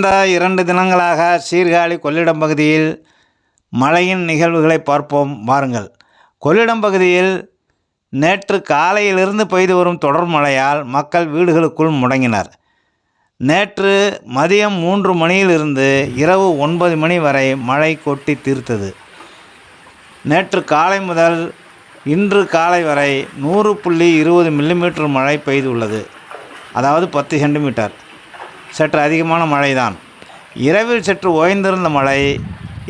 கடந்த இரண்டு தினங்களாக சீர்காழி கொள்ளிடம் பகுதியில் மழையின் நிகழ்வுகளை பார்ப்போம். வாருங்கள். கொள்ளிடம் பகுதியில் நேற்று காலையிலிருந்து பெய்து வரும் தொடர் மழையால் மக்கள் வீடுகளுக்குள் முடங்கினர். நேற்று மதியம் மூன்று மணியிலிருந்து இரவு ஒன்பது மணி வரை மழை கொட்டி தீர்த்தது. நேற்று காலை முதல் இன்று காலை வரை நூறு புள்ளி இருபது மில்லிமீட்டர் மழை பெய்துள்ளது. அதாவது பத்து சென்டிமீட்டர். சற்று அதிகமான மழைதான். இரவில் சற்று ஓய்ந்திருந்த மழை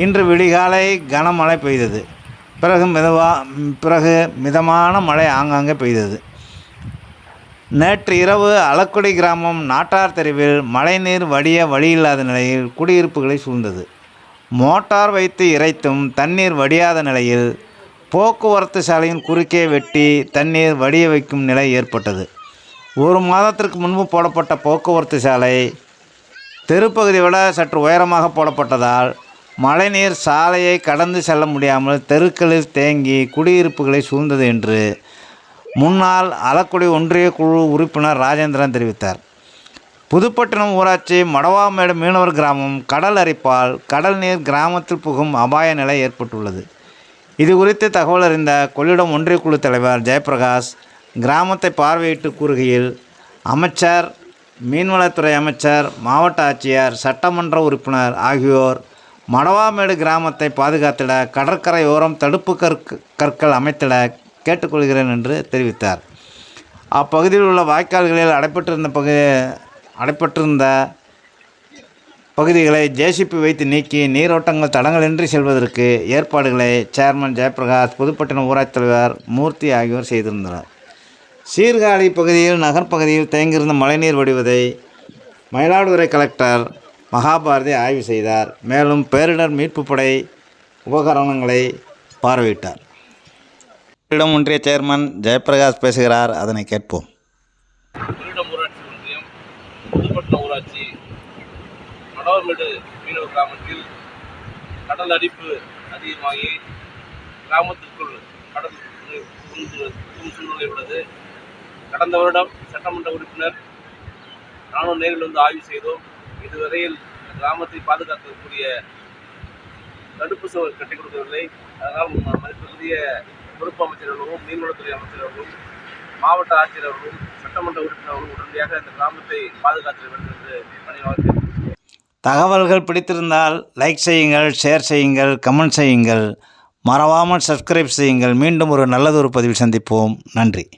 இன்று விடிகாலை கனமழை பெய்தது. பிறகு மிதவா பிறகு மிதமான மழை ஆங்காங்கே பெய்தது. நேற்று இரவு அளக்குடி கிராமம் நாட்டார் தெருவில் மழைநீர் வடிய வழியில்லாத நிலையில் குடியிருப்புகளை சூழ்ந்தது. மோட்டார் வைத்து இறைத்தும் தண்ணீர் வடியாத நிலையில் போக்குவரத்து சாலையின் குறுக்கே வெட்டி தண்ணீர் வடிய வைக்கும் நிலை ஏற்பட்டது. ஒரு மாதத்திற்கு முன்பு போடப்பட்ட போக்குவரத்து சாலை. தெருப்பகுதியை விட சற்று உயரமாக போடப்பட்டதால் மழைநீர் சாலையை கடந்து செல்ல முடியாமல் தெருக்களில் தேங்கி குடியிருப்புகளை சூழ்ந்தது என்று முன்னாள் அலக்குடி ஒன்றிய குழு உறுப்பினர் ராஜேந்திரன் தெரிவித்தார். புதுப்பட்டினம் ஊராட்சி மடவாமேடு மீனவர் கிராமம் கடல் அரிப்பால் கடல் நீர் கிராமத்தில் புகும் அபாய நிலை ஏற்பட்டுள்ளது. இது குறித்து தகவல் அறிந்த கொள்ளிடம் ஒன்றிய குழு தலைவர் ஜெயபிரகாஷ் கிராமத்தை பார்வையிட்டு கூறுகையில் அமைச்சர் மீன்வளத்துறை அமைச்சர் மாவட்ட ஆட்சியர் சட்டமன்ற உறுப்பினர் ஆகியோர் மடவாமேடு கிராமத்தை பாதுகாத்திட கடற்கரையோரம் தடுப்பு கற்கு கற்கள் அமைத்திட கேட்டுக்கொள்கிறேன் என்று தெரிவித்தார். அப்பகுதியில் உள்ள வாய்க்கால்களில் அடைப்பட்டிருந்த பகு அடைப்பட்டிருந்த பகுதிகளை ஜேசிபி வைத்து நீக்கி நீரோட்டங்கள் தடங்களின்றி செல்வதற்கு ஏற்பாடுகளை சேர்மன் ஜெயபிரகாஷ் புதுப்பட்டினம் ஊராட்சி தலைவர் மூர்த்தி ஆகியோர் செய்திருந்தனர். சீர்காழி பகுதியில் நகர்ப்பகுதியில் தேங்கியிருந்த மழைநீர் வடிவதை மயிலாடுதுறை கலெக்டர் மகாபாரதி ஆய்வு செய்தார். மேலும் பேரிடர் மீட்புப் படை உபகரணங்களை பார்வையிட்டார். இடம் ஒன்றிய சேர்மன் ஜெயபிரகாஷ் பேசுகிறார். அதனை கேட்போம். ஊராட்சி மீனவ கிராமத்தில் கடல் அடிப்பு அதிகமாகி கிராமத்திற்குள் கடல் சூழ்நிலை உள்ளது கடந்த வருடம் சட்டமன்ற உறுப்பினர் நானும் நேரில் வந்து ஆய்வு செய்தோம். இதுவரையில் இந்த கிராமத்தை பாதுகாக்கக்கூடிய தடுப்பு சுவர் கட்டிக் கொடுக்கவில்லை. அதனால் ம- மதிப்புக்குரிய பொறுப்பு அமைச்சர்களும் மீன்வளத்துறை அமைச்சர்களும் மாவட்ட ஆட்சியர் அவர்களும் சட்டமன்ற உறுப்பினர்களும் உடனடியாக இந்த கிராமத்தை பாதுகாத்து வேண்டும் என்று பணிவாக தகவல்கள் பிடித்திருந்தால் லைக் செய்யுங்கள் ஷேர் செய்யுங்கள் கமெண்ட் செய்யுங்கள். மறவாமல் சப்ஸ்கிரைப் செய்யுங்கள். மீண்டும் ஒரு நல்லதொரு பதிவில் சந்திப்போம். நன்றி.